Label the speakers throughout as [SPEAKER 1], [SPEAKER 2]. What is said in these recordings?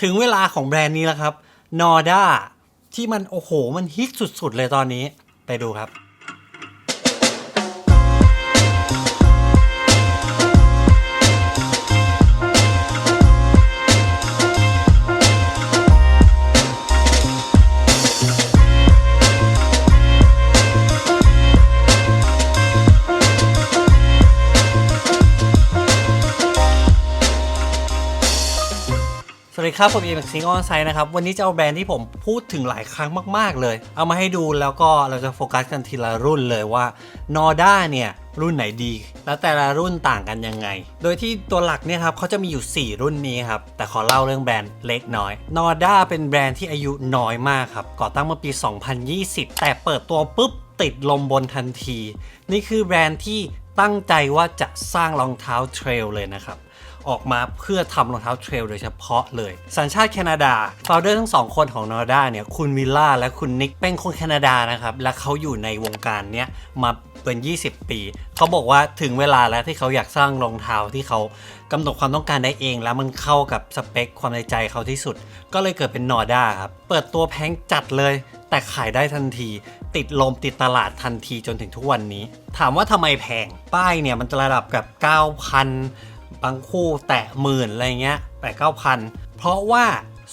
[SPEAKER 1] ถึงเวลาของแบรนด์นี้แล้วครับนอด้าที่มันโอ้โหมันฮิตสุดๆเลยตอนนี้ไปดูครับ ดีครับ ผมเอ m ็กซิงออนไซนะครับ วันนี้จะเอาแบรนด์ที่ผมพูดถึงหลายครั้งมาก ๆ เลย เอามาให้ดูแล้วก็เราจะโฟกัสกันทีละรุ่นเลยว่านอด้าเนี่ยรุ่นไหนดี แล้วแต่ละรุ่นต่างกันยังไง โดยที่ตัวหลักเนี่ยครับเขาจะมีอยู่ 4 รุ่นนี้ครับ แต่ขอเล่าเรื่องแบรนด์เล็กน้อยนอด้าเป็นแบรนด์ที่อายุน้อยมากครับ ก่อตั้งเมื่อปี 2020 แต่เปิดตัวปุ๊บติดลมบนทันที นี่คือแบรนด์ที่ตั้งใจว่าจะสร้างรองเท้าเทรลเลยนะครับ ออกมาเพื่อทำรองเท้าเทรลโดยเฉพาะเลย สัญชาติแคนาดาโฟลเดอร์ทั้งสองคนของนอร์ด้าเนี่ยคุณวิลล่าและคุณนิกเป็นคนแคนาดานะครับ และเขาอยู่ในวงการเนี้ยมาเป็น 20 ปี เขาบอกว่าถึงเวลาแล้วที่เขาอยากสร้างรองเท้าที่เขากำหนดความต้องการได้เอง แล้วมันเข้ากับสเปคความในใจเขาที่สุด ก็เลยเกิดเป็นนอร์ด้าครับ เปิดตัวแพงจัดเลย แต่ขายได้ทันที ติดลมติดตลาดทันทีจนถึงทุกวันนี้ ถามว่าทำไมแพง ป้ายเนี่ยมันจะระดับกับ 9,000 บางคู่แตะหมื่นอะไรเงี้ยแปดเก้าพันเพราะว่า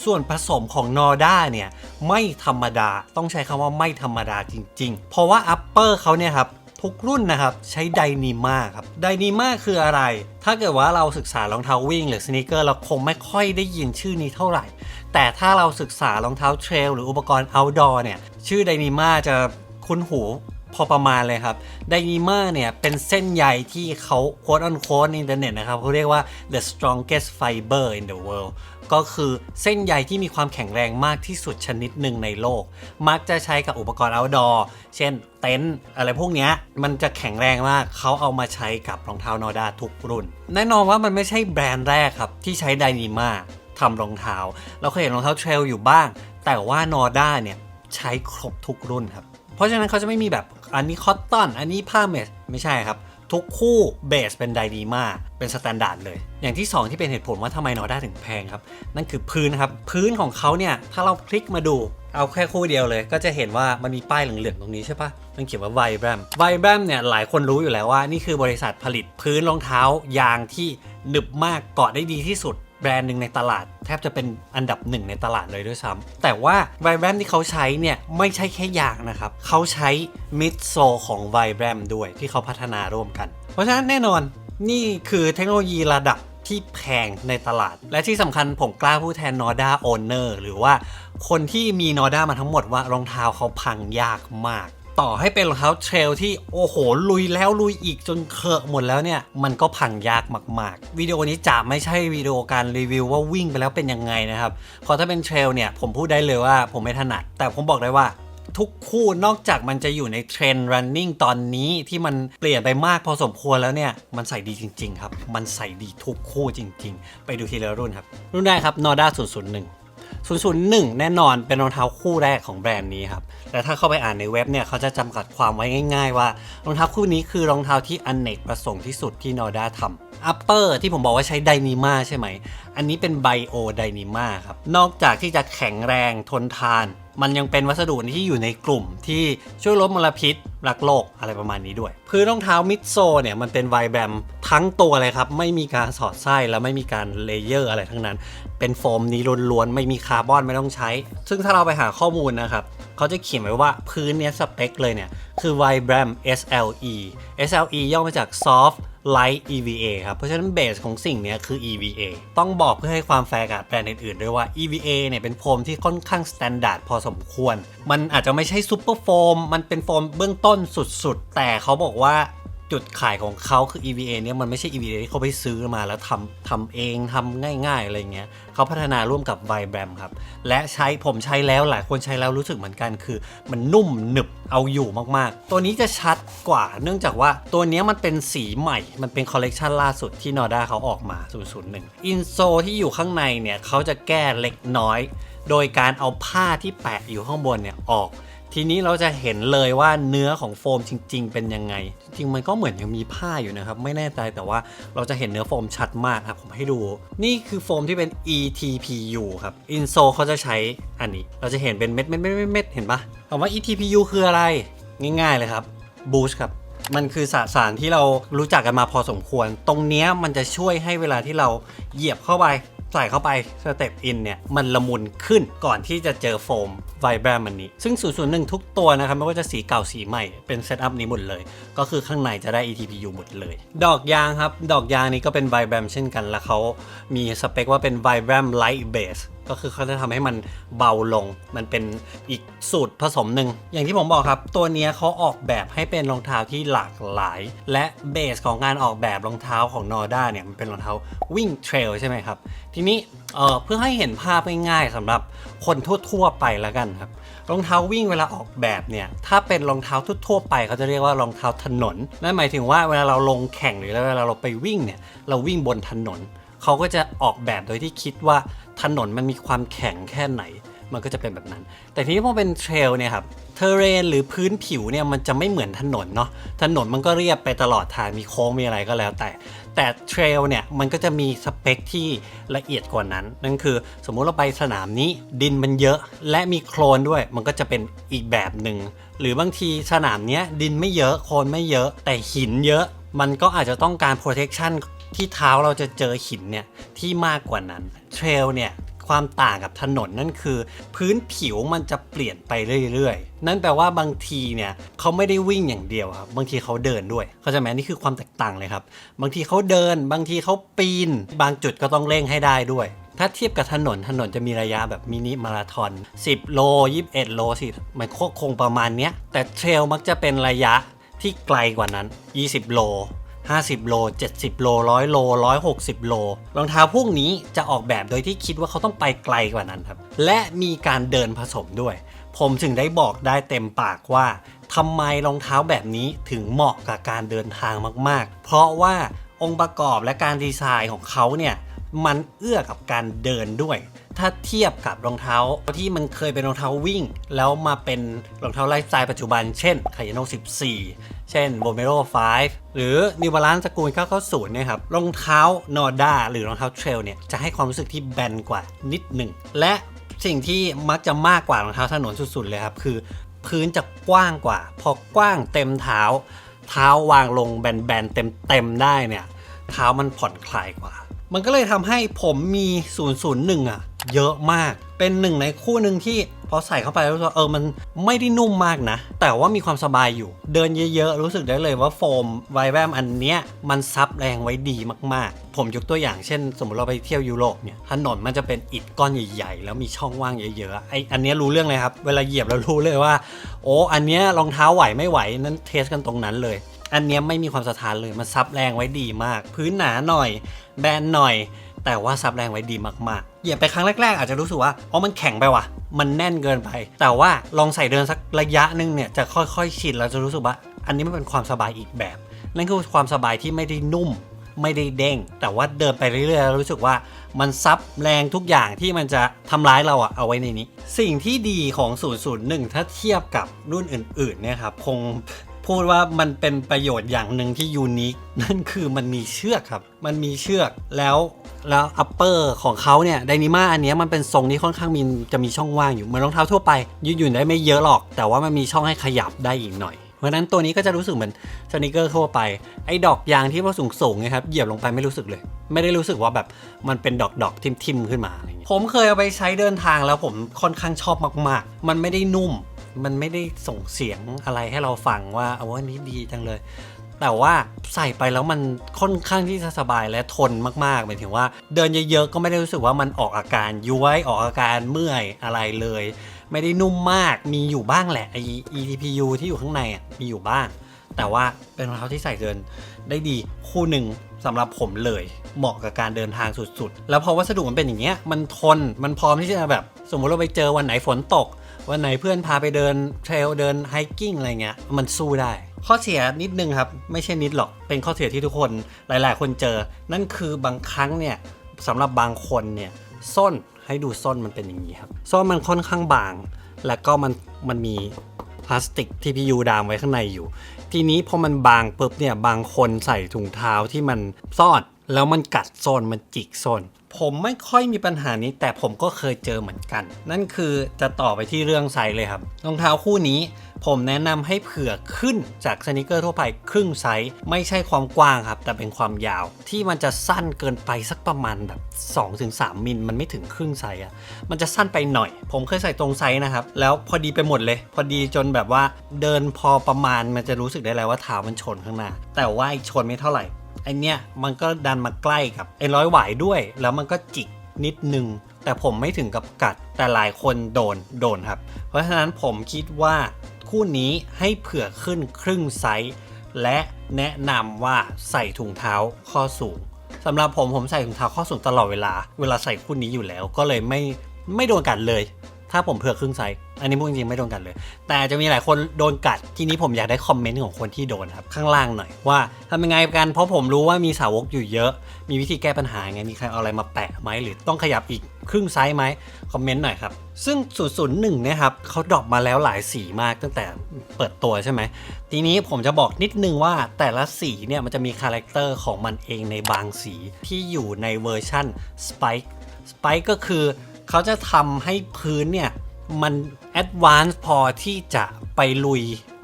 [SPEAKER 1] ส่วนผสมของนอร์ด้าเนี่ยไม่ธรรมดาต้องใช้คำว่าไม่ธรรมดาจริง ๆ เพราะว่าอัปเปอร์เขาเนี่ยครับทุกรุ่นนะครับ ใช้ไดนีมาครับไดนีมาคืออะไร ถ้าเกิดว่าเราศึกษารองเท้าวิ่งหรือสน e เกอร์เราคงไม่ค่อยได้ยินชื่อนี้เท่าไหร่ แต่ถ้าเราศึกษารองเท้าเทรลหรืออุปกรณ์ outdoor เนี่ย ชื่อไดนีมาจะคุ้นหู พอประมาณเลยครับไดนีมาเนี่ยเป็นเส้นใยที่เขาโค้ดออนโค้ดในอินเทอร์เน็ตนะครับเขาเรียกว่า the strongest fiber in the world ก็คือเส้นใยที่มีความแข็งแรงมากที่สุดชนิดหนึ่งในโลก มักจะใช้กับอุปกรณ์ outdoor เช่นเต็นท์อะไรพวกเนี้ยมันจะแข็งแรงมากเขาเอามาใช้กับรองเท้านอดาทุกรุ่น แน่นอนว่ามันไม่ใช่แบรนด์แรกครับ ที่ใช้ไดนีมาทำรองเท้า เราเคยเห็นรองเท้าเทรลอยู่บ้าง แต่ว่านอด้าเนี่ยใช้ครบทุกรุ่นครับ เพราะฉะนั้นเขาจะไม่มีแบบอันนี้คอตตอน อันนี้ผ้าเมสไม่ใช่ครับ ทุกคู่เบสเป็นไดนีมาเป็นสแตนดาร์ดเลย อย่างที่ 2 ที่เป็นเหตุผลว่าทำไมนอร์ด้าถึงแพงครับ นั่นคือพื้นครับ พื้นของเขาเนี่ย ถ้าเราพลิกมาดูเอาแค่คู่เดียวเลย ก็จะเห็นว่ามันมีป้ายเหลืองๆตรงนี้ใช่ปะมันเขียนว่า Vibram Vibram เนี่ยหลายคนรู้อยู่แล้วว่านี่คือบริษัทผลิตพื้นรองเท้ายางที่หนึบมากเกาะได้ดีที่สุด แบรนด์หนึ่งในตลาด แทบจะเป็นอันดับหนึ่งในตลาดเลยด้วยซ้ำแต่ว่า Vibram ที่เขาใช้เนี่ยไม่ใช่แค่ยางนะครับ เขาใช้มิดโซของ Vibram ด้วยที่เขาพัฒนาร่วมกัน เพราะฉะนั้นแน่นอนนี่คือเทคโนโลยีระดับที่แพงในตลาด และที่สำคัญผมกล้าพูดแทน Norda Owner หรือว่าคนที่มี Norda มาทั้งหมดว่ารองเท้าเขาพังยากมาก ต่อให้เป็นรองเท้าเทรลที่โอ้โห ลุยแล้วลุยอีกจนเคอะหมดแล้วเนี่ย มันก็พังยากมาก ๆ วิดีโอนี้จะไม่ใช่วิดีโอการรีวิวว่าวิ่งไปแล้วเป็นยังไงนะครับเพราะถ้าเป็นเทรลเนี่ยผมพูดได้เลยว่าผมไม่ถนัด แต่ผมบอกได้ว่าทุกคู่นอกจากมันจะอยู่ในเทรนด์ running ตอนนี้ที่มันเปลี่ยนไปมากพอสมควรแล้วเนี่ย มันใส่ดีจริง ๆ ครับ มันใส่ดีทุกคู่จริง ๆ ไปดูทีละรุ่นครับ รุ่นแรกครับ Norda 001 001 แน่นอนเป็นรองเท้าคู่แรกของแบรนด์นี้ครับ แต่ถ้าเข้าไปอ่านในเว็บเนี่ยเขาจะจำกัดความไว้ง่าย ๆ ว่ารองเท้าคู่นี้คือรองเท้าที่อนเนกประสงค์ที่สุดที่ Norda ทำอัปเปอร์ที่ผมบอกว่าใช้ไดนีมาใช่ไหม อันนี้เป็นไบโอไดนีมาครับ นอกจากที่จะแข็งแรงทนทาน มันยังเป็นวัสดุที่อยู่ในกลุ่มที่ช่วยลดมลพิษรักโลกอะไรประมาณนี้ด้วย พื้นรองเท้ามิดโซเนี่ยมันเป็นไวแบมทั้งตัวเลยครับ ไม่มีการสอดไส้แล้วไม่มีการเลเยอร์อะไรทั้งนั้น เป็นโฟมนี้ล้วนๆ ไม่มีคาร์บอนไม่ต้องใช้ ซึ่งถ้าเราไปหาข้อมูลนะครับเขาจะเขียนไว้ว่าพื้นเนี้ยสเปคเลยเนี่ยคือ Vibram SLE SLE ย่อมาจาก Soft Light EVA ครับ เพราะฉะนั้นเบสของสิ่งนี้คือ EVA ต้องบอกเพื่อให้ความแฟร์กับแบรนด์อื่นๆ ด้วยว่า EVA เนี่ยเป็นโฟมที่ค่อนข้างสแตนดาร์ดพอสมควร มันอาจจะไม่ใช่ซูเปอร์โฟม มันเป็นโฟมเบื้องต้นสุดๆ แต่เขาบอกว่า จุดขายของเขาคือ EVA เนี่ยมันไม่ใช่ EVA ที่เขาไปซื้อมาแล้วทำทำเองทำง่าย ๆ อะไรเงี้ยเขาพัฒนาร่วมกับ Vibram ครับ และใช้ผมใช้แล้วหลายคนใช้แล้วรู้สึกเหมือนกันคือ มันนุ่มหนึบเอาอยู่มากๆ ตัวนี้จะชัดกว่า เนื่องจากว่าตัวนี้มันเป็นสีใหม่ มันเป็นคอลเลกชันล่าสุดที่ Norda เขาออกมา 001 อินโซที่อยู่ข้างในเนี่ยเขาจะแก้เล็กน้อย โดยการเอาผ้าที่แปะอยู่ข้างบนเนี่ยออก ทีนี้เราจะเห็นเลยว่าเนื้อของโฟมจริง ๆ เป็นยังไง จริงๆมันก็เหมือนยังมีผ้าอยู่นะครับ ไม่แน่ใจแต่ว่าเราจะเห็นเนื้อโฟมชัดมากครับผมให้ดู นี่คือโฟมที่เป็น ETPU ครับอินโซเขาจะใช้อันนี้ เราจะเห็นเป็นเม็ดเม็ดเม็ดเม็ดเม็ดเห็นปะคำว่า ETPU คืออะไร ง่าย ๆเลยครับบูชครับมันคือสสารที่เรารู้จักกันมาพอสมควร ตรงนี้มันจะช่วยให้เวลาที่เราเหยียบเข้าไป ใส่เข้าไปสเต็ปอินเนี่ยมันละมุนขึ้นก่อนที่จะเจอโฟมไวแบรมันนี้ ซึ่ง 001 ทุกตัวนะครับไม่ว่าจะสีเก่าสีใหม่เป็นเซตอัพนี้หมดเลย ก็คือข้างในจะได้ ETPU หมดเลย ดอกยางครับ ดอกยางนี้ก็เป็นไวแบรมเช่นกันแล้วเขามีสเปคว่าเป็นไวแบรมไลท์เบส ก็คือเขาจะทำให้มันเบาลง มันเป็นอีกสูตรผสมหนึ่ง อย่างที่ผมบอกครับ ตัวนี้เขาออกแบบให้เป็นรองเท้าที่หลากหลาย และเบสของการออกแบบรองเท้าของนอร์ด้าเนี่ยมันเป็นรองเท้าวิ่งเทรลใช่ไหมครับ ทีนี้เเพื่อให้เห็นภาพง่ายๆสำหรับคนทั่วๆไปแล้วกันครับรองเท้าวิ่งเวลาออกแบบเนี่ยถ้าเป็นรองเท้าทั่วๆไปเขาจะเรียกว่ารองเท้าถนนนั่นหมายถึงว่าเวลาเราลงแข่งหรือเวลาเราไปวิ่งเนี่ยเราวิ่งบนถนน เขาก็จะออกแบบโดยที่คิดว่าถนนมันมีความแข็งแค่ไหน มันก็จะเป็นแบบนั้น แต่ทีนี้พอเป็นเทรลเนี่ยครับเทเรนหรือพื้นผิวเนี่ยมันจะไม่เหมือนถนนเนาะถนนมันก็เรียบไปตลอดทางมีโค้งมีอะไรก็แล้วแต่ แต่เทรลเนี่ยมันก็จะมีสเปคที่ละเอียดกว่านั้น นั่นคือสมมุติเราไปสนามนี้ดินมันเยอะและมีโคลนด้วย มันก็จะเป็นอีกแบบหนึ่งหรือบางทีสนามเนี้ยดินไม่เยอะโคลนไม่เยอะแต่หินเยอะมันก็อาจจะต้องการ protection ที่เท้าเราจะเจอหินเนี่ยที่มากกว่านั้นเทรลเนี่ยความต่างกับถนนนั่นคือ พื้นผิวมันจะเปลี่ยนไปเรื่อยๆ นั่นแปลว่าบางทีเนี่ยเขาไม่ได้วิ่งอย่างเดียวครับ บางทีเขาเดินด้วย เขาจไหมนี่คือความแตกต่างเลยครับ บางทีเขาเดิน บางทีเขาปีน บางจุดก็ต้องเร่งให้ได้ด้วย ถ้าเทียบกับถนนถนนจะมีระยะแบบมินิมาราทอน 10 โล 21 โลสิมันคงประมาณเนี้ยแต่เทรลมักจะเป็นระยะที่ไกลกว่านั้น 20 โล 50 โล 70 โล 100 โล 160 โล รองเท้าพวกนี้จะออกแบบโดยที่คิดว่าเขาต้องไปไกลกว่านั้นครับ และมีการเดินผสมด้วย ผมถึงได้บอกได้เต็มปากว่าทำไมรองเท้าแบบนี้ถึงเหมาะกับการเดินทางมาก ๆ เพราะว่าองค์ประกอบและการดีไซน์ของเขาเนี่ยมันเอื้อกับการเดินด้วย ถ้าเทียบกับรองเท้าที่มันเคยเป็นรองเท้าวิ่ง แล้วมาเป็นรองเท้าไลฟ์สไตล์ปัจจุบัน เช่นคายโน14 เช่น b o m e r o 5หรือ New Balance สกูล990เนี่ยครับรองเท้านอร์ด้าหรือรองเท้าเทรลเนี่ยจะให้ความรู้สึกที่แบนกว่านิดหนึ่งและสิ่งที่มักจะมากกว่ารองเท้าถนนสุดๆเลยครับคือพื้นจะกว้างกว่า พอกว้างเต็มเท้า เท้าวางลงแบนๆเต็มๆได้เนี่ย เท้ามันผ่อนคลายกว่า มันก็เลยทำให้ผมมี 001 อะเยอะมาก เป็นหนึ่งในคู่หนึ่งที่พอใส่เข้าไปแล้วรู้สึกเออมันไม่ได้นุ่มมากนะ แต่ว่ามีความสบายอยู่ เดินเยอะๆ รู้สึกได้เลยว่าโฟมไวแวมอันเนี้ยมันซับแรงไว้ดีมากๆ ผมยกตัวอย่างเช่น สมมติเราไปเที่ยวยุโรปเนี่ยถนนมันจะเป็นอิฐก้อนใหญ่ๆ แล้วมีช่องว่างเยอะๆไออันเนี้ยรู้เรื่องเลยครับ เวลาเหยียบแล้วรู้เลยว่า โอ้อันเนี้ยรองเท้าไหวไม่ไหวนั้นเทสกันตรงนั้นเลย อันเนี้ยไม่มีความสะท้านเลยมันซับแรงไว้ดีมาก พื้นหนาหน่อย แบนหน่อย แต่ว่าซับแรงไว้ดีมากๆ เหยียบไปครั้งแรกๆ อาจจะรู้สึกว่าอ๋อมันแข็งไปว่ะ มันแน่นเกินไป แต่ว่าลองใส่เดินสักระยะหนึ่งเนี่ยจะค่อยๆชินแล้วจะรู้สึกว่า อันนี้มันเป็นความสบายอีกแบบ นั่นคือความสบายที่ไม่ได้นุ่มไม่ได้เด้ง แต่ว่าเดินไปเรื่อยๆรู้สึกว่ามันซับแรงทุกอย่างที่มันจะทำร้ายเราอะเอาไว้ในนี้ สิ่งที่ดีของ 001 ถ้าเทียบกับรุ่นอื่นๆเนี่ยครับคงพูดว่ามันเป็นประโยชน์อย่างหนึ่งที่ยูนิคนั่นคือมันมีเชือกครับ มันมีเชือกแล้ว แล้วอัปเปอร์ของเขาเนี่ยไดนิมาอันนี้มันเป็นทรงที่ค่อนข้างมีจะมีช่องว่างอยู่เหมือนรองเท้าทั่วไป ยืดหยุ่นได้ไม่เยอะหรอก แต่ว่ามันมีช่องให้ขยับได้อีกหน่อยเพราะฉะนั้นตัวนี้ก็จะรู้สึกเหมือนสนิเกอร์ทั่วไป ไอ้ดอกยางที่ว่าสูงสูงๆนะครับ เหยียบลงไปไม่รู้สึกเลย ไม่ได้รู้สึกว่าแบบมันเป็นดอกดอกทิมทิมๆขึ้นมาอะไรเงี้ยผมเคยเอาไปใช้เดินทางแล้วผมค่อนข้างชอบมาก ๆ มันไม่ได้นุ่ม มันไม่ได้ส่งเสียงอะไรให้เราฟังว่าเอาว่านี้ดีจังเลย แต่ว่าใส่ไปแล้วมันค่อนข้างที่จะสบายและทนมากๆหมายถึงว่า เดินเยอะๆก็ไม่ได้รู้สึกว่ามันออกอาการย้วยออกอาการเมื่อยอะไรเลย ไม่ได้นุ่มมากมีอยู่บ้างแหละไอ ETPU ที่อยู่ข้างในอะมีอยู่บ้าง แต่ว่าเป็นรองเท้าที่ใส่เดินได้ดีคู่หนึ่งสำหรับผมเลยเหมาะกับการเดินทางสุดๆ แล้วพอวัสดุมันเป็นอย่างเงี้ยมันทนมันพร้อมที่จะแบบ สมมติเราไปเจอวันไหนฝนตก วันไหนเพื่อนพาไปเดินเทรลเดินไฮกิ้งอะไรเงี้ยมันสู้ได้ ข้อเสียนิดนึงครับ ไม่ใช่นิดหรอกเป็นข้อเสียที่ทุกคนหลาย ๆ คนเจอ นั่นคือบางครั้งเนี่ยสำหรับบางคนเนี่ยส้นให้ดูส้นมันเป็นอย่างนี้ครับส้นมันค่อนข้างบาง แล้วก็มันมันมีพลาสติกที่พี่ยูดามไว้ข้างในอยู่ ทีนี้พอมันบางปุ๊บเนี่ยบางคนใส่ถุงเท้าที่มันซ่อนแล้วมันกัดส้นมันจิกส้น ผมไม่ค่อยมีปัญหานี้ แต่ผมก็เคยเจอเหมือนกัน นั่นคือจะต่อไปที่เรื่องไซส์เลยครับรองเท้าคู่นี้ ผมแนะนำให้เผื่อขึ้นจากสนิเกอร์ทั่วไปครึ่งไซส์ไม่ใช่ความกว้างครับ แต่เป็นความยาว ที่มันจะสั้นเกินไปสักประมาณแบบ 2-3 มิลมันไม่ถึงครึ่งไซส์อะมันจะสั้นไปหน่อย ผมเคยใส่ตรงไซส์นะครับ แล้วพอดีไปหมดเลย พอดีจนแบบว่าเดินพอประมาณมันจะรู้สึกได้แล้วว่าเท้ามันชนข้างหน้า แต่ว่าชนไม่เท่าไหร่ ไอเนี้ยมันก็ดันมาใกล้กับไอร้อยหวายด้วย แล้วมันก็จิกนิดนึง แต่ผมไม่ถึงกับกัด แต่หลายคนโดนโดนครับ เพราะฉะนั้นผมคิดว่าคู่นี้ให้เผื่อขึ้นครึ่งไซส์และแนะนำว่าใส่ถุงเท้าข้อสูงสำหรับผมผมใส่ถุงเท้าข้อสูงตลอดเวลา เวลาใส่คู่นี้อยู่แล้วก็เลยไม่ไม่โดนกัดเลย ถ้าผมเผื่อครึ่งไซส์อันนี้พูดจริงๆไม่โดนกัดเลย แต่จะมีหลายคนโดนกัด ทีนี้ผมอยากได้คอมเมนต์ของคนที่โดนครับ ข้างล่างหน่อยว่าทำยังไงกัน เพราะผมรู้ว่ามีสาวกอยู่เยอะ มีวิธีแก้ปัญหาไง มีใครเอาอะไรมาแปะไหมหรือต้องขยับอีกครึ่งไซส์ไหมคอมเมนต์หน่อยครับ ซึ่ง 001เนี่ยครับเขาดรอปมาแล้วหลายสีมากตั้งแต่เปิดตัวใช่ไหม ทีนี้ผมจะบอกนิดนึงว่าแต่ละสีเนี่ยมันจะมีคาแรคเตอร์ของมันเองในบางสีที่อยู่ในเวอร์ชั่น Spike Spike ก็คือ เขาจะทำให้พื้นเนี่ยมันแอดวานซ์พอที่จะไปลุย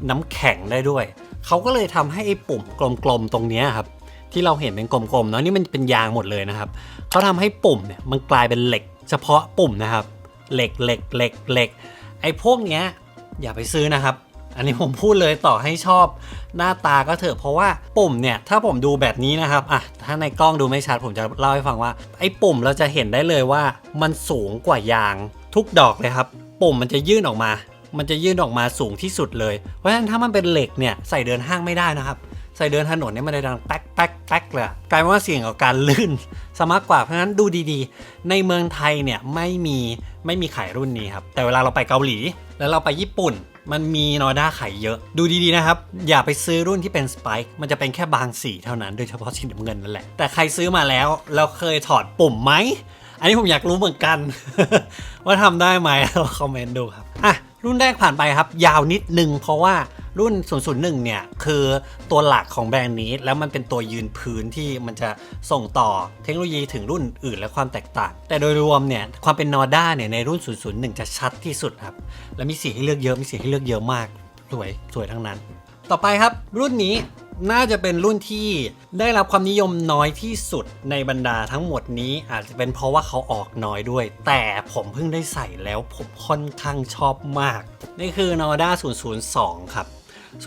[SPEAKER 1] น้ำแข็งได้ด้วย เขาก็เลยทำให้ไอ้ปุ่มกลมๆตรงนี้ครับ ที่เราเห็นเป็นกลมๆเนาะนี่มันเป็นยางหมดเลยนะครับ เขาทำให้ปุ่มเนี่ยมันกลายเป็นเหล็ก เฉพาะปุ่มนะครับ เหล็กเหล็กเหล็กเหล็กไอ้พวกเนี้ยอย่าไปซื้อนะครับ อันนี้ผมพูดเลยต่อให้ชอบหน้าตาก็เถอะเพราะว่าปุ่มเนี่ย ถ้าผมดูแบบนี้นะครับอะถ้าในกล้องดูไม่ชัดผมจะเล่าให้ฟังว่า ไอ้ปุ่มเราจะเห็นได้เลยว่ามันสูงกว่ายางทุกดอกเลยครับ ปุ่มมันจะยื่นออกมา มันจะยื่นออกมาสูงที่สุดเลย เพราะฉะนั้นถ้ามันเป็นเหล็กเนี่ยใส่เดินห้างไม่ได้นะครับใส่เดินถนนเนี่ยมันจะดังแป๊กแป๊กแป๊กเลยกลายเป็นว่าเสี่ยงกับการลื่นซะมากกว่าเพราะฉะนั้นดูดีๆ ในเมืองไทยเนี่ยไม่มีไม่มีขายรุ่นนี้ครับแต่เวลาเราไปเกาหลี แล้วเราไปญี่ปุ่น มันมีนอด้าขายเยอะ ดูดีๆนะครับ อย่าไปซื้อรุ่นที่เป็นสไปค์มันจะเป็นแค่บางสีเท่านั้น โดยเฉพาะสีน้ำเงินนั่นแหละ แต่ใครซื้อมาแล้ว เราเคยถอดปุ่มไหม อันนี้ผมอยากรู้เหมือนกัน ว่าทำได้ไหมเราคอมเมนต์ดูครับอะ รุ่นแรกผ่านไปครับ ยาวนิดนึงเพราะว่ารุ่น 001 เนี่ย คือตัวหลักของแบรนด์นี้ แล้วมันเป็นตัวยืนพื้นที่มันจะส่งต่อเทคโนโลยีถึงรุ่นอื่นและความแตกต่าง แต่โดยรวมเนี่ย ความเป็นนอด้าเนี่ย ในรุ่น 001 จะชัดที่สุดครับ และมีสีให้เลือกเยอะ มีสีให้เลือกเยอะมาก สวย สวยทั้งนั้น ต่อไปครับ รุ่นนี้น่าจะเป็นรุ่นที่ได้รับความนิยมน้อยที่สุดในบรรดาทั้งหมดนี้ อาจจะเป็นเพราะว่าเขาออกน้อยด้วย แต่ผมเพิ่งได้ใส่แล้วผมค่อนข้างชอบมาก นี่คือ n o d a 002 ครับ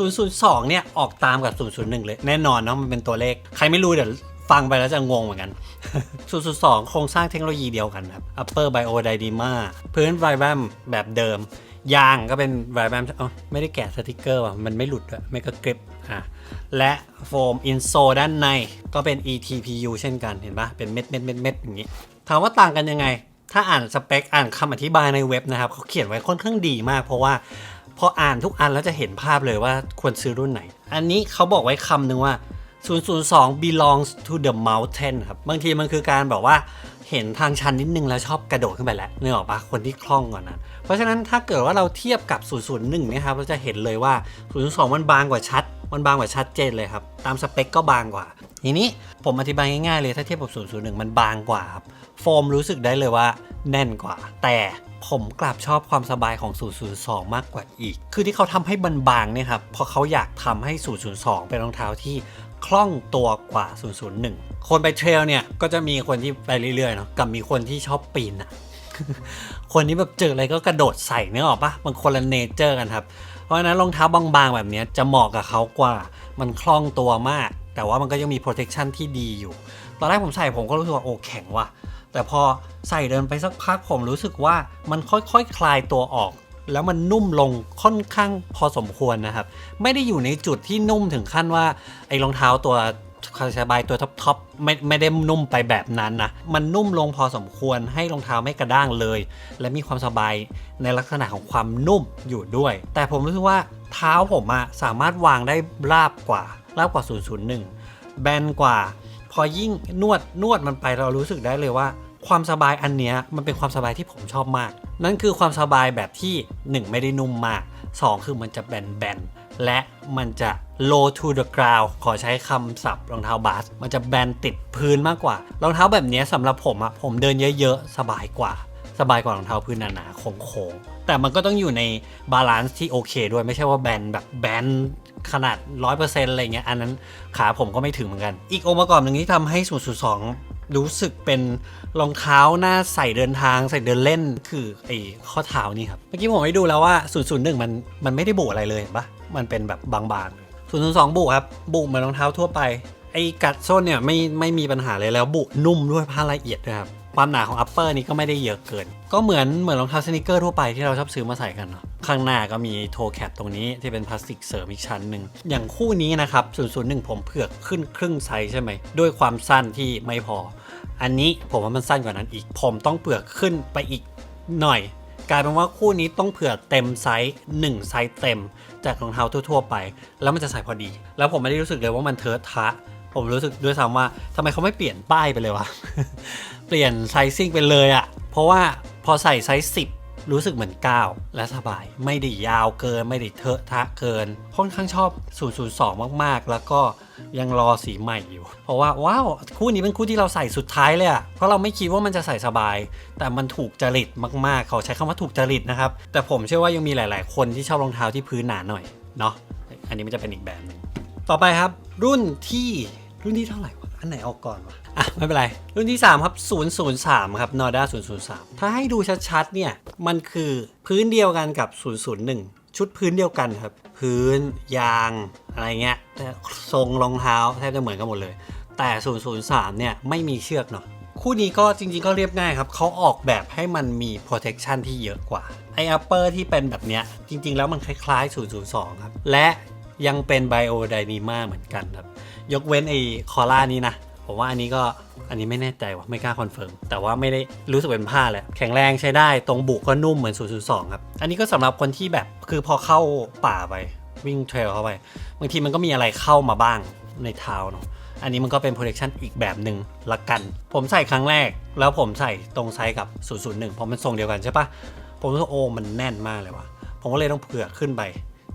[SPEAKER 1] 002 เนี่ย ออกตามกับ 001 เลย แน่นอนเนาะมันเป็นตัวเลข ใครไม่รู้เดี๋ยวฟังไปแล้วจะงงเหมือนกัน 002 โครงสร้างเทคโนโลยีเดียวกันครับ Upper Biodidyma พื้น v i b r a m แบบเดิม ยางก็เป็น v i b r a m อ๋อไม่ได้แกะสติกเกอร์ว่ะ มันไม่หลุดด้วยไม่ก็กริปอะและโฟมอินโซด้านในก็เป็น ETPU เช่นกันเห็นปะเป็นเม็ดเม็ดเม็ดเม็ดอย่างนี้ ถามว่าต่างกันยังไง ถ้าอ่านสเปค อ่านคำอธิบายในเว็บนะครับ เขาเขียนไว้ค่อนข้างดีมาก เพราะว่าพออ่านทุกอันแล้วจะเห็นภาพเลยว่าควรซื้อรุ่นไหน อันนี้เขาบอกไว้คำหนึ่งว่า 002 belongs to the mountain ครับ บางทีมันคือการแบบว่า เห็นทางชันนิดนึงแล้วชอบกระโดดขึ้นไปแล้วนึกออกปะคนที่คล่องกว่านั้นเพราะฉะนั้นถ้าเกิดว่าเราเทียบกับ 001นี่ยครับเราจะเห็นเลยว่า 002 มันบางกว่าชัด มันบางกว่าชัดเจนเลยครับ ตามสเปคก็บางกว่า ทีนี้ผมอธิบายง่ายๆเลยถ้าเทียบกับ 001 มันบางกว่าครับโฟมรู้สึกได้เลยว่าแน่นกว่า แต่ผมกลับชอบความสบายของ 002 มากกว่าอีก คือที่เขาทำให้บันบางเนี่ยครับเพราะเขาอยากทำให้ 002 เป็นรองเท้าที่คล่องตัวกว่า 001 คนไปเทรลเนี่ยก็จะมีคนที่ไปเรื่อยๆเนาะกับมีคนที่ชอบปีนอะคนที่แบบเจออะไรก็กระโดดใส่เนื้อออกปะมันคนละเนเจอร์กันครับ เพราะฉะนั้นรองเท้าบางๆแบบนี้จะเหมาะกับเขากว่า มันคล่องตัวมาก แต่ว่ามันก็ยังมี protection ที่ดีอยู่ ตอนแรกผมใส่ผมก็รู้สึกว่าโอ้แข็งว่ะ แต่พอใส่เดินไปสักพักผมรู้สึกว่ามันค่อยๆคคลายตัวออก แล้วมันนุ่มลงค่อนข้างพอสมควรนะครับ ไม่ได้อยู่ในจุดที่นุ่มถึงขั้นว่าไอ้รองเท้าตัว สบายตัวท็อปท็อปไม่ไม่ได้นุ่มไปแบบนั้นนะมันนุ่มลงพอสมควรให้รองเท้าไม่กระด้างเลย และมีความสบายในลักษณะของความนุ่มอยู่ด้วย แต่ผมรู้สึกว่าเท้าผมอะสามารถวางได้ราบกว่าราบกว่า 001 แบนกว่า พอยิ่งนวดนวดมันไปเรารู้สึกได้เลยว่า ความสบายอันเนี้ยมันเป็นความสบายที่ผมชอบมาก นั่นคือความสบายแบบที่ 1 ไม่ได้นุ่มมาก 2 คือมันจะแบนๆ และมันจะ low to the ground ขอใช้คำศัพท์รองเท้าบาส มันจะแบนติดพื้นมากกว่า รองเท้าแบบนี้สำหรับผมอะผมเดินเยอะๆ สบายกว่า สบายกว่ารองเท้าพื้นหนาๆโค้งๆแต่มันก็ต้องอยู่ในบาลานซ์ที่โอเคด้วยไม่ใช่ว่าแบนแบบแบนขนาด 100%อะไรเงี้ย อันนั้นขาผมก็ไม่ถึงเหมือนกัน อีกองค์ประกอบหนึ่งที่ทำให้ 002 รู้สึกเป็นรองเท้าหน้าใส่เดินทางใส่เดินเล่นคือไอ้ข้อเท้านี่ครับ เมื่อกี้ผมให้ดูแล้วว่า 001 มันมันไม่ได้บุอะไรเลยเห็นปะมันเป็นแบบบางๆ002 บุครับ บุเหมือนรองเท้าทั่วไป ไอ้กัดส้นเนี่ยไม่ไม่มีปัญหาเลยแล้วบุนุ่มด้วยผ้าละเอียดนะครับความหนาของอัปเปอร์นี่ก็ไม่ได้เยอะเกิน ก็เหมือนเหมือนรองเท้าสนิเกอร์ทั่วไปที่เราชอบซื้อมาใส่กันเนาะข้างหน้าก็มีโทแคปตรงนี้ที่เป็นพลาสติกเสริมอีกชั้นหนึ่ง อย่างคู่นี้นะครับ 001 ผมเผือกขึ้นครึ่งไซส์ใช่ไหม ด้วยความสั้นที่ไม่พอ อันนี้ผมว่ามันสั้นกว่านั้นอีก ผมต้องเผือกขึ้นไปอีกหน่อย กลายเป็นว่าคู่นี้ต้องเผื่อเต็มไซส์1ไซส์เต็ม จากรองเท้าทั่ว ๆ ไป แล้วมันจะใส่พอดี แล้วผมไม่ได้รู้สึกเลยว่ามันเทอะทะ ผมรู้สึกด้วยซ้ำว่าทำไมเขาไม่เปลี่ยนป้ายไปเลยวะ เปลี่ยนไซซิ่งไปเลยอะเพราะว่า พอใส่ไซส์10 รู้สึกเหมือน9และสบาย ไม่ได้ยาวเกิน ไม่ได้เทอะทะเกิน ค่อนข้างชอบ 002 มากๆ แล้วก็ยังรอสีใหม่อยู่ เพราะว่าว้าวคู่นี้เป็นคู่ที่เราใส่สุดท้ายเลยอะ่ะเพราะเราไม่คิดว่ามันจะใส่สบาย แต่มันถูกจริตมากๆ เขาใช้คำว่าถูกจริตนะครับ แต่ผมเชื่อว่ายังมีหลาย ๆ คนที่ชอบรองเท้าที่พื้นหนาหน่อยเนาะ อันนี้มันจะเป็นอีกแบบหนึงต่อไปครับ รุ่นที่รุ่นที่เท่าไหร่วะ อันไหนออกก่อนวะ อะ ไม่เป็นไร รุ่นที่ 3 ครับ 003 ครับ Norda 003 ถ้าให้ดูชัดๆ เนี่ย มันคือพื้นเดียวกันกับ 001 ชุดพื้นเดียวกันครับ พื้นยางอะไรเงี้ยแต่ทรงรองเท้าแทบจะเหมือนกันหมดเลย แต่ 003 เนี่ย ไม่มีเชือกเนาะคู่นี้ก็จริงๆก็เรียบง่ายครับ เขาออกแบบให้มันมี protection ที่เยอะกว่าไอ upper ที่เป็นแบบเนี้ยจริง ๆ แล้วมันคล้ายๆ 002 ครับ และยังเป็น biodynama เหมือนกันครับ ยกเว้นไอคอล่านี้นะ ผมว่าอันนี้ก็อันนี้ไม่แน่ใจว่ะไม่กล้าคอนเฟิร์มแต่ว่าไม่ได้รู้สึกเป็นผ้าแหละแข็งแรงใช้ได้ตรงบุกก็นุ่มเหมือน 002 ครับ อันนี้ก็สำหรับคนที่แบบคือพอเข้าป่าไปวิ่งเทรลเข้าไปบางทีมันก็มีอะไรเข้ามาบ้างในเท้าเนาะอันนี้มันก็เป็น protection อีกแบบหนึ่งละกัน ผมใส่ครั้งแรก แล้วผมใส่ตรงไซส์กับ 001 เพราะมันทรงเดียวกันใช่ปะผมรู้สึกโอ้มันแน่นมากเลยว่ะผมก็เลยต้องเผื่อขึ้นไป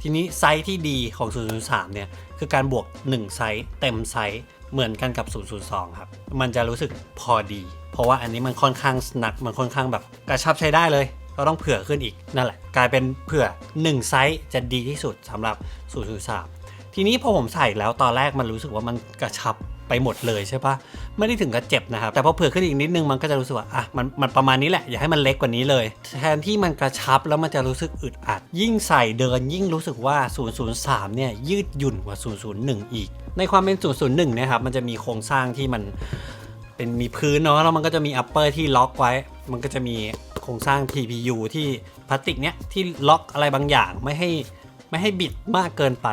[SPEAKER 1] ทีนี้ไซส์ที่ดีของ 003 เนี่ย คือการบวก 1 ไซส์เต็มไซส์ เหมือนกันกับ 002 ครับ มันจะรู้สึกพอดี เพราะว่าอันนี้มันค่อนข้างหนัก มันค่อนข้างแบบกระชับใช้ได้เลยเราต้องเผื่อขึ้นอีกนั่นแหละ กลายเป็นเผื่อ 1 ไซส์จะดีที่สุดสำหรับ 003 ทีนี้พอผมใส่แล้วตอนแรกมันรู้สึกว่ามันกระชับ ไปหมดเลยใช่ปะไม่ได้ถึงกับเจ็บนะครับ แต่พอเผื่อขึ้นอีกนิดนึงมันก็จะรู้สึกว่าอะมันมันประมาณนี้แหละอย่าให้มันเล็กกว่านี้เลย แทนที่มันกระชับแล้วมันจะรู้สึกอึดอัด ยิ่งใส่เดินยิ่งรู้สึกว่า 003 เนี่ยยืดหยุ่นกว่า 001 อีก ในความเป็น 001นี่ยครับมันจะมีโครงสร้างที่มันเป็นมีพื้นเนาะแล้วมันก็จะมี upper ที่ล็อกไว้ มันก็จะมีโครงสร้าง TPU ที่พลาสติกเนี้ยที่ล็อกอะไรบางอย่างไม่ให้ ไม่ให้บิดมากเกินไป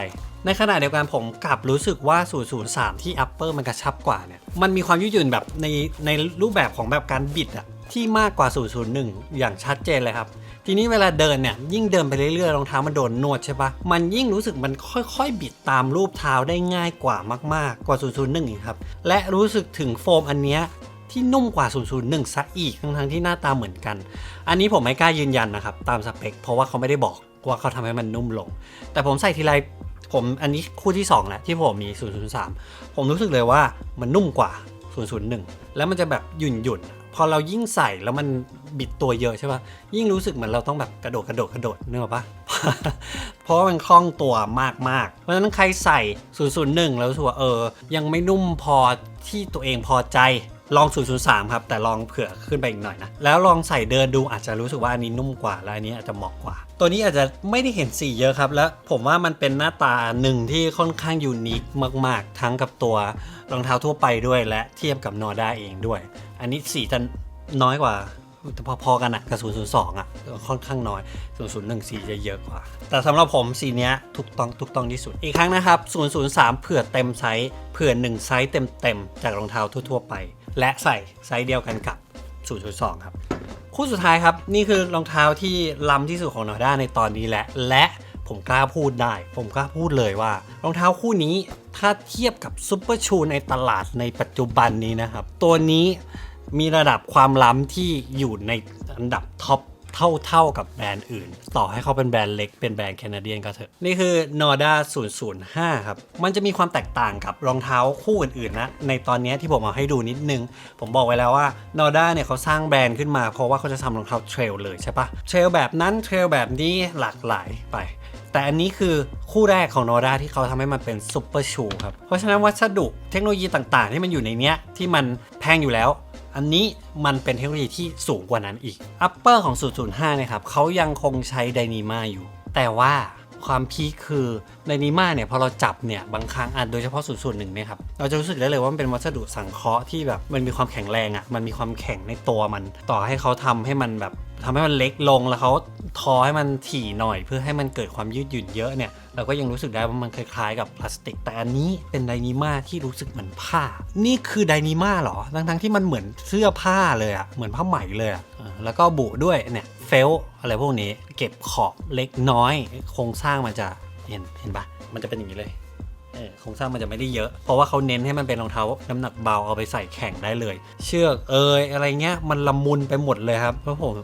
[SPEAKER 1] ในขณะเดียวกันผมกลับรู้สึกว่า 003 ที่ upper มันกระชับกว่าเนี่ยมันมีความยืดหยุ่นแบบในในรูปแบบของแบบการบิดอะที่มากกว่า 001 อย่างชัดเจนเลยครับทีนี้เวลาเดินเนี่ยยิ่งเดินไปเรื่อยๆรองเท้ามันโดนนวดใช่ปะมันยิ่งรู้สึกมันค่อยๆ บิดตามรูปเท้าได้ง่ายกว่ามากๆกว่า 001 อีกครับและรู้สึกถึงโฟมอันเนี้ยที่นุ่มกว่า 001 ซะอีกทั้งๆที่หน้าตาเหมือนกัน อันนี้ผมไม่กล้ายืนยันนะครับตามสเปคเพราะว่าเขาไม่ได้บอก ว่าเขาทำให้มันนุ่มลง แต่ผมใส่ทีไรผมอันนี้คู่ที่2แหละที่ผมมี 003 ผมรู้สึกเลยว่ามันนุ่มกว่า 001 แล้วมันจะแบบหยุ่นหยุ่นพอเรายิ่งใส่แล้วมันบิดตัวเยอะใช่ปะยิ่งรู้สึกเหมือนเราต้องแบบกระโดดกระโดดกระโดดเนออกปะเพราะมันคล่องตัวมากๆ เพราะฉะนั้นใครใส่ 001 แล้วรู้สึกว่าเออ ยังไม่นุ่มพอที่ตัวเองพอใจ ลอง 003 ครับ แต่ลองเผื่อขึ้นไปอีกหน่อยนะ แล้วลองใส่เดินดูอาจจะรู้สึกว่าอันนี้นุ่มกว่า และอันนี้อาจจะเหมาะกว่า ตัวนี้อาจจะไม่ได้เห็นสีเยอะครับ แล้วผมว่ามันเป็นหน้าตาหนึ่งที่ค่อนข้างยูนิคมากๆ ทั้งกับตัวรองเท้าทั่วไปด้วย และเทียบกับนอร์ด้าเองด้วย อันนี้สีจะน้อยกว่า พอๆกันอะกับ 002 อะ ค่อนข้างน้อย 001สีจะเยอะกว่า แต่สำหรับผมสีเนี้ยถูกต้องถูกต้องที่สุด อีกครั้งนะครับ 003 เผื่อเต็มไซส์เผื่อ 1 ไซส์เต็มๆ จากรองเท้าทั่วๆ ไป และใส่ไซส์เดียวกันกับ 002 ครับ คู่สุดท้ายครับ นี่คือรองเท้าที่ล้ำที่สุดของนอด้าในตอนนี้แหละ และผมกล้าพูดได้ ผมกล้าพูดเลยว่ารองเท้าคู่นี้ถ้าเทียบกับซุปเปอร์ชูในตลาดในปัจจุบันนี้นะครับ ตัวนี้ มีระดับความล้ำที่อยู่ในอันดับท็อปเท่าเท่าๆกับแบรนด์อื่น ต่อให้เขาเป็นแบรนด์เล็กเป็นแบรนด์แคนาเดียนก็เถอะ นี่คือ Norda 005 ครับ มันจะมีความแตกต่างกับรองเท้าคู่อื่นๆนะ ในตอนนี้ที่ผมเอาให้ดูนิดนึง ผมบอกไว้แล้วว่า Norda เนี่ยเขาสร้างแบรนด์ขึ้นมาเพราะว่าเขาจะทำรองเท้าเทรลเลยใช่ปะเทรลแบบนั้นเทรลแบบนี้หลากหลายไป แต่อันนี้คือคู่แรกของ Norda ที่เขาทำให้มันเป็นซุปเปอร์ชูครับ เพราะฉะนั้นวัสดุเทคโนโลยีต่างๆ ที่มันอยู่ในเนี้ยที่มันแพงอยู่แล้ว อันนี้มันเป็นเทคโนโลยีที่สูงกว่านั้นอีก Upper ของ 005นี่ยครับเขายังคงใช้ไดนีมาอยู่ แต่ว่าความพีคคือไดนีมาเนี่ยพอเราจับเนี่ยบางครั้งอะโดยเฉพาะ001เนี่ยครับเราจะรู้สึกได้เลยว่ามันเป็นวัสดุสังเคราะห์ที่แบบมันมีความแข็งแรงอะมันมีความแข็งในตัวมัน ต่อให้เขาทำให้มันแบบ ทำให้มันเล็กลงแล้วเขาทอให้มันถี่หน่อย เพื่อให้มันเกิดความยืดหยุ่นเยอะเนี่ยเราก็ยังรู้สึกได้ว่ามันคล้ายๆกับพลาสติก แต่อันนี้เป็นไดนีมาที่รู้สึกเหมือนผ้า นี่คือไดนีมาเหรอทั้งๆที่มันเหมือนเสื้อผ้าเลยอะเหมือนผ้าไหมเลยอะอ่าแล้วก็บุด้วยเนี่ยเฟลอะไรพวกนี้เก็บขอบเล็กน้อย โครงสร้างมันจะเห็นเห็นปะมันจะเป็นอย่างนี้เลยโครงสร้างมันจะไม่ได้เยอะ เพราะว่าเขาเน้นให้มันเป็นรองเท้าน้ำหนักเบาเอาไปใส่แข่งได้เลย เชือกเอยอะไรเงี้ยมันละมุนไปหมดเลยครับเพราะผม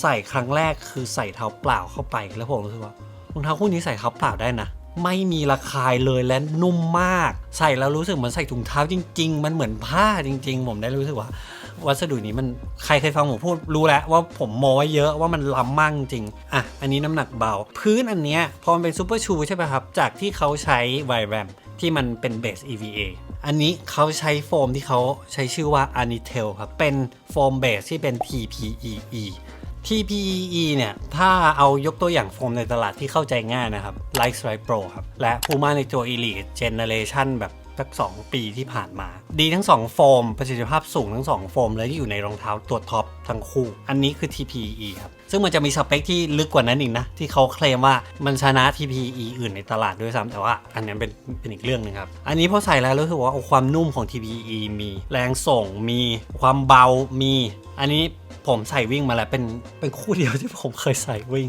[SPEAKER 1] ใส่ครั้งแรกคือใส่เท้าเปล่าเข้าไปแล้วผมรู้สึกว่ารองเท้าคู่นี้ใส่เท้าเปล่าได้นะ ไม่มีระคายเลยและนุ่มมาก ใส่แล้วรู้สึกเหมือนใส่ถุงเท้าจริง ๆ มันเหมือนผ้าจริง ๆ ผมได้รู้สึกว่า วัสดุนี้มันใครเคยฟังผมพูดรู้แล้วว่าผมโมไว้เยอะว่ามันล้ำมากจริงอะอันนี้น้ำหนักเบา พื้นอันเนี้ยพอมันเป็นซูเปอร์ชูใช่ไหมครับจากที่เขาใช้ไวแรมที่มันเป็นเบส EVA อันนี้เขาใช้โฟมที่เขาใช้ชื่อว่า Anitel ครับ เป็นโฟมเบสที่เป็น TPEE TPEE เนี่ย ถ้าเอายกตัวอย่างโฟมในตลาดที่เข้าใจง่ายนะครับ Light Strike Pro ครับ และ Puma ในตัว Elite Generation แบบสัก 2 ปีที่ผ่านมา ดีทั้ง 2 โฟม ประสิทธิภาพสูงทั้ง 2 โฟมเลยที่อยู่ในรองเท้าตัวท็อปทั้งคู่ อันนี้คือ TPE ครับ ซึ่งมันจะมีสเปคที่ลึกกว่านั้นอีกนะ ที่เขาเคลมว่ามันชนะ TPE อื่นในตลาดด้วยซ้ำแต่ว่าอันนั้นเป็นเป็นอีกเรื่องหนึงครับ อันนี้พอใส่แล้วรู้สึกว่าเอาความนุ่มของ TPE มีแรงส่งมีความเบามี อันนี้ ผมใส่วิ่งมาแล้วเป็นเป็นคู่เดียวที่ผมเคยใส่วิ่ง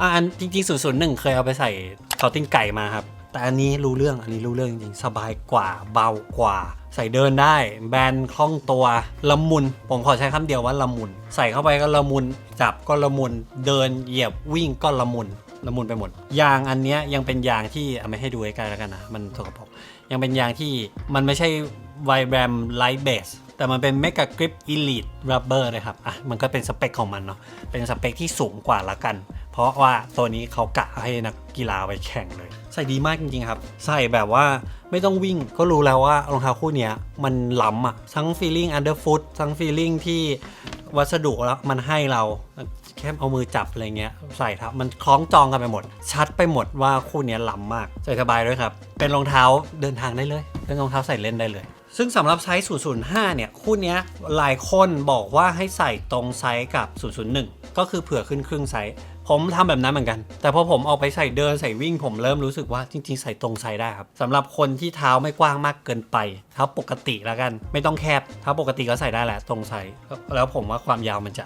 [SPEAKER 1] อะอันจริงๆ0 0 1เคยเอาไปใส่เขาติ้งไก่มาครับ แต่อันนี้รู้เรื่องอันนี้รู้เรื่องจริงสบายกว่าเบากว่า ใส่เดินได้ แบนคล่องตัวละมุน ผมขอใช้คำเดียวว่าละมุน ใส่เข้าไปก็ละมุน จับก็ละมุน เดินเหยียบวิ่งก็ละมุนละมุนไปหมด ยางอันเนี้ยยังเป็นยางที่เอาไม่ให้ดูใกล้ๆแล้วกันนะ มันสกปรกยังเป็นยางที่มันไม่ใช่ไวแรมไลท์เบส แต่มันเป็น Mega Grip Elite Rubber เลยครับอะมันก็เป็นสเปคของมันเนาะเป็นสเปคที่สูงกว่าละกัน เพราะว่าตัวนี้เขากะให้นักกีฬาไปแข่งเลย ใส่ดีมากจริงๆครับ ใส่แบบว่าไม่ต้องวิ่งก็รู้แล้วว่ารองเท้าคู่เนี้ยมันล้ำอะทั้ง feeling underfoot ทั้ง feeling ที่วัสดุแล้วมันให้เราแค่เอามือจับอะไรเงี้ยใส่ทับมันคล้องจองกันไปหมด ชัดไปหมดว่าคู่เนี้ยล้ำมากใส่สบายด้วยครับ เป็นรองเท้าเดินทางได้เลย เป็นรองเท้าใส่เล่นได้เลย ซึ่งสำหรับไซส์ 005 เนี่ย คู่นี้หลายคนบอกว่าให้ใส่ตรงไซส์กับ 001 ก็คือเผื่อขึ้นครึ่งไซส์ ผมทำแบบนั้นเหมือนกัน แต่พอผมเอาไปใส่เดินใส่วิ่ง ผมเริ่มรู้สึกว่าจริง ๆ ใส่ตรงไซส์ได้ครับสำหรับคนที่เท้าไม่กว้างมากเกินไปเท้าปกติแล้วกัน ไม่ต้องแคบเท้าปกติก็ใส่ได้แหละตรงไซส์แล้วผมว่าความยาวมันจะ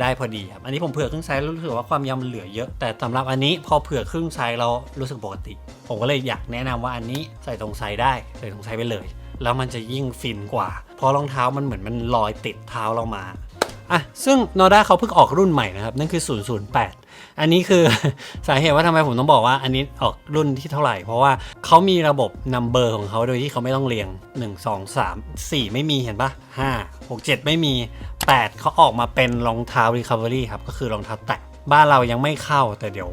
[SPEAKER 1] ได้พอดีครับอันนี้ผมเผื่อครึ่งไซส์แล้วรู้สึกว่าความยาวมันเหลือเยอะ แต่สำหรับอันนี้พอเผื่อครึ่งไซส์เรารู้สึกปกติ ผมก็เลยอยากแนะนำว่าอันนี้ใส่ตรงไซส์ได้ใส่ตรงไซส์ไปเลย แล้วมันจะยิ่งฟินกว่า เพราะรองเท้ามันเหมือนมันลอยติดเท้าเรามาอะซึ่ง Noda เขาเพิ่งออกรุ่นใหม่นะครับ นั่นคือ 008 อันนี้คือ สาเหตุว่าทำไมผมต้องบอกว่าอันนี้ออกรุ่นที่เท่าไหร่ เพราะว่าเขามีระบบ number ของเขาโดยที่เขาไม่ต้องเรียง 1 2 3 4 ไม่มีเห็นปะ5 6 7 ไม่มี 8 เขาออกมาเป็นรองเท้า recovery ครับ ก็คือรองเท้าแตะบ้านเรายังไม่เข้าแต่เดี๋ยว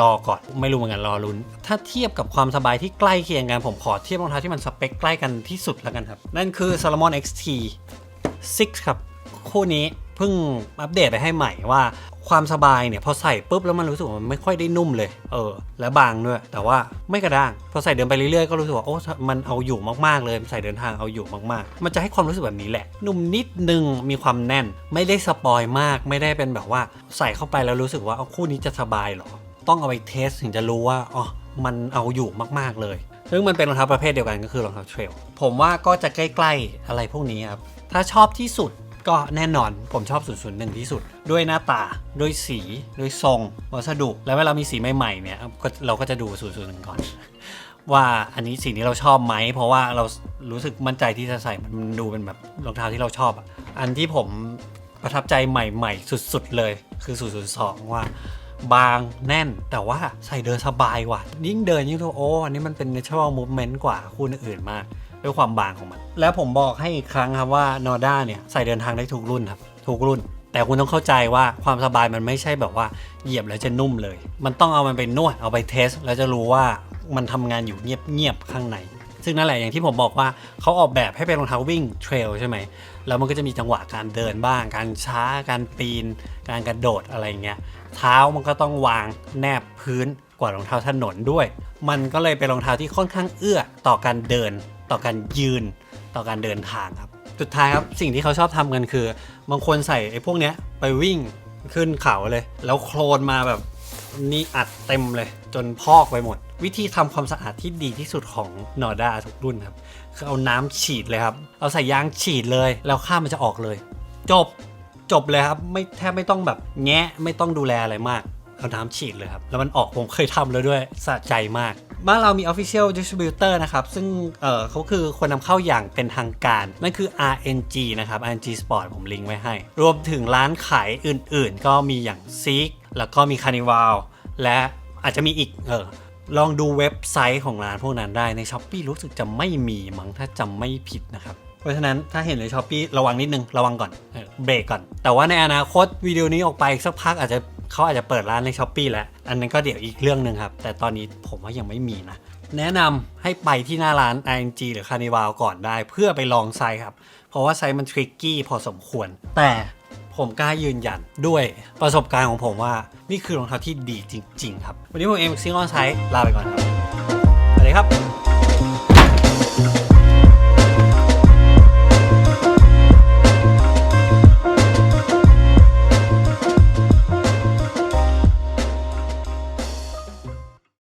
[SPEAKER 1] รอก่อน ไม่รู้เหมือนกันรอลุ้น ถ้าเทียบกับความสบายที่ใกล้เคียงกันผมขอเทียบรองเท้าที่มันสเปคใกล้กันที่สุดแล้วกันครับ นั่นคือ Salomon XT 6 ครับ คู่นี้เพิ่งอัปเดตไปให้ใหม่ว่าความสบายเนี่ยพอใส่ปุ๊บแล้วมันรู้สึกว่ามันไม่ค่อยได้นุ่มเลย เออ และบางด้วย แต่ว่าไม่กระด้างพอใส่เดินไปเรื่อยๆก็รู้สึกว่าโอ้มันเอาอยู่มากๆเลยใส่เดินทางเอาอยู่มากๆ มันจะให้ความรู้สึกแบบนี้แหละ นุ่มนิดนึงมีความแน่น ไม่ได้สปอยมาก ไม่ได้เป็นแบบว่า ใส่เข้าไปแล้วรู้สึกว่าเอาคู่นี้จะสบายหรอ ต้องเอาไปเทสถึงจะรู้ว่าอ๋อมันเอาอยู่มากๆเลย ซึ่งมันเป็นรองเท้าประเภทเดียวกันก็คือรองเท้าเทรลผมว่าก็จะใกล้ๆอะไรพวกนี้ครับ ถ้าชอบที่สุดก็แน่นอนผมชอบ 001 ที่สุด ด้วยหน้าตา ด้วยสี ด้วยทรง วัสดุ แล้วเวลามีสีใหม่ๆเนี่ยเราก็จะดู 001 ก่อน ว่าอันนี้สีนี้เราชอบไหม เพราะว่าเรารู้สึกมั่นใจที่จะใส่มันดูเป็นแบบรองเท้าที่เราชอบอะอันที่ผมประทับใจใหม่ ๆ สุด ๆ เลยคือ 002 ว่า บางแน่น แต่ว่าใส่เดินสบายกว่า ยิ่งเดินยิ่งรู้โอ้อันนี้มันเป็น natural movement กว่าคู่อื่นมาก ด้วยความบางของมัน แล้วผมบอกให้อีกครั้งครับว่านอด้าเนี่ยใส่เดินทางได้ทุกรุ่นครับทุกรุ่น แต่คุณต้องเข้าใจว่าความสบายมันไม่ใช่แบบว่าเหยียบแล้วจะนุ่มเลย มันต้องเอามันไปนวดเอาไปเทส แล้วจะรู้ว่ามันทำงานอยู่เงียบๆข้างใน ซึ่งนั่นแหละอย่างที่ผมบอกว่าเขาออกแบบให้เป็นรองเท้าวิ่งเทรลใช่ไหมแล้วมันก็จะมีจังหวะการเดินบ้าง การช้าการปีน การกระโดดอะไรเงี้ยเท้ามันก็ต้องวางแนบพื้นกว่ารองเท้าถนนด้วย มันก็เลยเป็นรองเท้าที่ค่อนข้างเอื้อต่อการเดิน ต่อการยืน ต่อการเดินทางครับสุดท้ายครับสิ่งที่เขาชอบทำกันคือบางคนใส่ไอ้พวกเนี้ยไปวิ่งขึ้นเขาเลย แล้วโคลนมาแบบนี่อัดเต็มเลย จนพอกไปหมด วิธีทำความสะอาดที่ดีที่สุดของนอด้าทุกรุ่นครับคือเอาน้ำฉีดเลยครับ เอาใส่ยางฉีดเลย แล้วข้ามมันจะออกเลย จบจบเลยครับไม่แทบไม่ต้องแบบแงะไม่ต้องดูแลอะไรมากเอาน้ำฉีดเลยครับ แล้วมันออกผมเคยทำแล้วด้วยสะใจมากบ้านเรามี Official Distributor นะครับ ซึ่งเเขาคือคนนำเข้าอย่างเป็นทางการ นั่นคือ RNG นะครับ RNG Sport ผมลิงก์ไว้ให้ รวมถึงร้านขายอื่นๆ ก็มีอย่าง Seek แล้วก็มี Carnival และ อาจจะมีอีกเออลองดูเว็บไซต์ของร้านพวกนั้นได้ใน s h อ p e e รู้สึกจะไม่มีมั้งถ้าจำไม่ผิดนะครับ เพราะฉะนั้นถ้าเห็นใน s h อ p e e ระวังนิดนึงระวังก่อนเบรกก่อน แต่ว่าในอนาคตวิดีโอนี้ออกไปสักพักอาจจะเขาอาจจะเปิดร้านใน s h อ p e e แล้ว อันนั้นก็เดี๋ยวอีกเรื่องหนึ่งครับ แต่ตอนนี้ผมว่ายังไม่มีนะ แนะนำให้ไปที่หน้าร้าน ING หรือ Carnival ก่อนได้ เพื่อไปลองไซส์ครับ เพราะว่าไซส์มันทริกกี้พอสมควร แต่ ผมกล้ายืนยันด้วยประสบการณ์ของผมว่า นี่คือรองเท้าที่ดีจริง ๆ ครับ วันนี้ผมเอ็มซิงออนไซส์ลาไปก่อนครับสวัสดีครับ